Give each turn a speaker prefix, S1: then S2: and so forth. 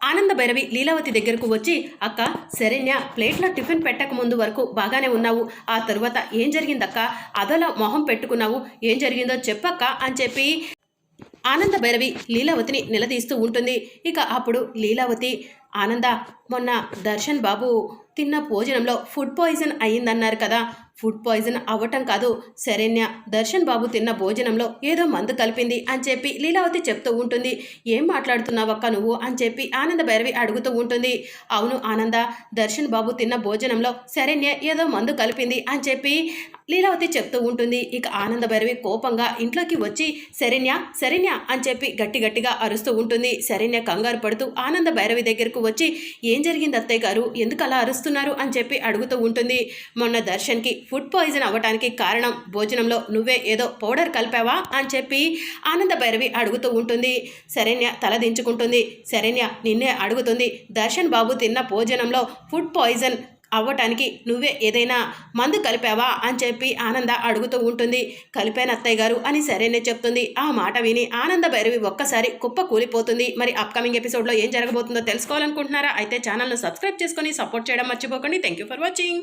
S1: ఆనంద భైరవి లీలావతి దగ్గరకు వచ్చి అక్క శరణ్య ప్లేట్లో టిఫిన్ పెట్టక ముందు వరకు బాగానే ఉన్నావు. ఆ తరువాత ఏం జరిగిందక్క? అదోలా మొహం పెట్టుకున్నావు. ఏం జరిగిందో చెప్పక్క అని చెప్పి ఆనంద భైరవి లీలావతిని నిలదీస్తూ ఉంటుంది. ఇక అప్పుడు లీలావతి ఆనంద మొన్న దర్శన్ బాబు తిన్న భోజనంలో ఫుడ్ పాయిజన్ అయ్యిందన్నారు కదా. ఫుడ్ పాయిజన్ అవ్వటం కాదు శరణ్య దర్శన్ బాబు తిన్న భోజనంలో ఏదో మందు కలిపింది అని చెప్పి లీలావతి చెప్తూ ఉంటుంది. ఏం మాట్లాడుతున్నావక్క నువ్వు అని చెప్పి ఆనంద భైరవి అడుగుతూ ఉంటుంది. అవును ఆనంద దర్శన్ బాబు తిన్న భోజనంలో శరణ్య ఏదో మందు కలిపింది అని చెప్పి లీలావతి చెప్తూ ఉంటుంది. ఇక ఆనంద భైరవి కోపంగా ఇంట్లోకి వచ్చి శరణ్య శరణ్య అని చెప్పి గట్టి గట్టిగా అరుస్తూ ఉంటుంది. శరణ్య కంగారు పడుతూ ఆనంద భైరవి దగ్గరకు వచ్చి ఏం జరిగింది అత్తయ్య గారు? ఎందుకు అలా అరుస్తున్నారు? అని చెప్పి అడుగుతూ ఉంటుంది. మొన్న దర్శన్కి ఫుడ్ పాయిజన్ అవ్వడానికి కారణం భోజనంలో నువ్వే ఏదో పౌడర్ కలిపావా? అని చెప్పి ఆనంద భైరవి అడుగుతూ ఉంటుంది. శరణ్య తలదించుకుంటుంది శరణ్య నిన్నే అడుగుతుంది దర్శన్ బాబు తిన్న భోజనంలో ఫుడ్ పాయిజన్ అవ్వటానికి నువ్వే ఏదైనా మందు కలిపావా అని చెప్పి ఆనంద అడుగుతూ ఉంటుంది. కలిపాను అత్తయ్య గారు అని సరేనే చెప్తుంది. ఆ మాట విని ఆనంద భైరవి ఒక్కసారి కుప్ప కూలిపోతుంది. మరి అప్కమింగ్ ఎపిసోడ్లో ఏం జరగబోతుందో తెలుసుకోవాలనుకుంటున్నారా? అయితే ఛానల్ను సబ్స్క్రైబ్ చేసుకొని సపోర్ట్ చేయడం మర్చిపోకండి. Thank you for watching